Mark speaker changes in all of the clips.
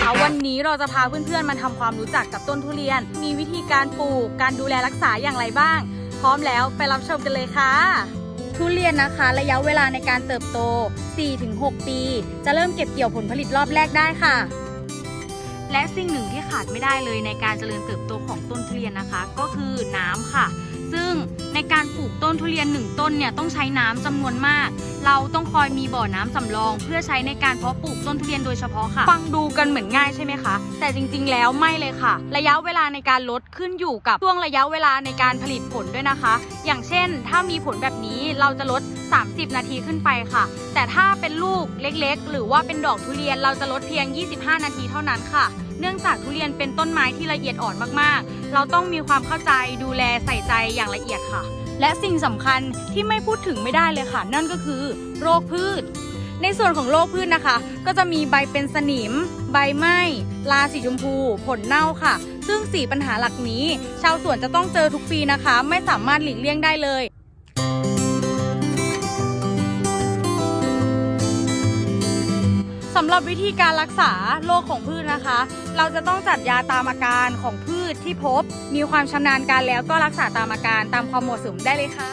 Speaker 1: ค่ะวันนี้เราจะพาเพื่อนๆ มาทำความรู้จักกับต้นทุเรียน มีวิธีการปลูก การดูแลรักษาอย่างไรบ้าง พร้อมแล้วไปรับชมกันเลยค่ะ ทุเรียนนะคะ ระยะเวลาในการเติบโต 4-6 ปี จะเริ่มเก็บเกี่ยวผลผลิตรอบแรกได้ค่ะ และสิ่งหนึ่งที่ขาดไม่ได้เลยในการเจริญเติบโตของต้นทุเรียนนะคะ ก็คือน้ำค่ะซึ่ง ในการปลูกต้นทุเรียนหนึ่งต้นเนี่ยต้องใช้น้ำจำนวนมาก เราต้องคอยมีบ่อน้ำสำรอง เพื่อใช้ในการเพาะปลูกต้นทุเรียนโดยเฉพาะค่ะ ฟังดูกันเหมือนง่ายใช่ไหมคะ แต่จริงๆ แล้วไม่เลยค่ะ ระยะเวลาในการลดขึ้นอยู่กับช่วงระยะเวลาในการผลิตผลด้วยนะคะ อย่างเช่น ถ้ามีผลแบบนี้เราจะลด 30 นาทีขึ้นไปค่ะ แต่ถ้าเป็นลูกเล็กๆ หรือว่าเป็นดอกทุเรียนเราจะลดเพียง 25 นาทีเท่านั้นค่ะ เนื่องจากทุเรียนเป็นต้นไม้ที่ละเอียดอ่อนมากๆ เราต้องมีความเข้าใจดูแลใส่ใจอย่างละเอียดค่ะ และสิ่งสำคัญที่ไม่พูดถึงไม่ได้เลยค่ะ นั่นก็คือ โรคพืช ในส่วนของโรคพืชนะคะ ก็จะมีใบเป็นสนิม ใบไหม้ลาสีชมพู ผลเน่าค่ะ ซึ่งสี่ปัญหาหลักนี้ ชาวสวนจะต้องเจอทุกปีนะคะ ไม่สามารถหลีกเลี่ยงได้เลย สำหรับวิธีการรักษาโรคของพืชนะคะ เราจะต้องจัดยาตามอาการของพืชที่พบ มีความชำนาญการแล้วก็รักษาตามอาการตามความเหมาะสมได้เลยค่ะ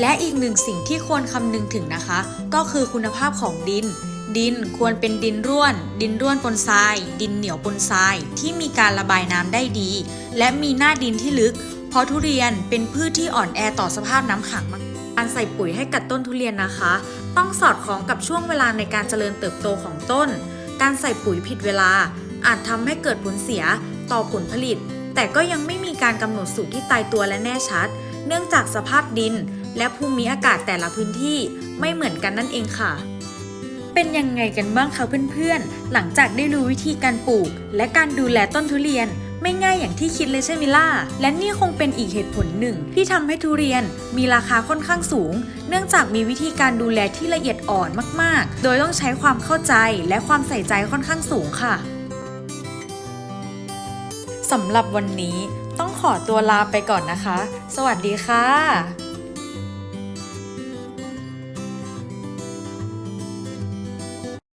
Speaker 2: และอีกหนึ่งสิ่งที่ควรคำนึงถึงนะคะ ก็คือคุณภาพของดิน ดินควรเป็นดินร่วน ดินร่วนปนทราย ดินเหนียวปนทราย ที่มีการระบายน้ำได้ดี และมีหน้าดินที่ลึก เพราะทุเรียนเป็นพืชที่อ่อนแอต่อสภาพน้ำขังมากการใส่ปุ๋ยให้กับต้นทุเรียนนะคะ ต้องสอดคล้องกับช่วงเวลาในการเจริญเติบโตของต้น การใส่ปุ๋ยผิดเวลา อาจทำให้เกิดผลเสียต่อผลผลิต แต่ก็ยังไม่มีการกำหนดสูตรที่ตายตัวและแน่ชัด เนื่องจากสภาพดิน และภูมิอากาศแต่ละพื้นที่ไม่เหมือนกันนั่นเองค่ะเป็นยังไงกันบ้างคะเพื่อนๆ หลังจากได้รู้วิธีการปลูก และการดูแลต้นทุเรียน ไม่ง่ายอย่างที่คิดเลยใช่ไหมล่ะ และนี่คงเป็นอีกเหตุผลหนึ่ง ที่ทำให้ทุเรียนมีราคาค่อนข้างสูง เนื่องจากมีวิธีการดูแลที่ละเอียดอ่อนมาก ๆ โดยต้องใช้ความเข้าใจและความใส่ใจค่อนข้างสูงค่ะสำหรับวันนี้ต้องขอตัวลาไปก่อนนะคะ สวัสดีค่ะ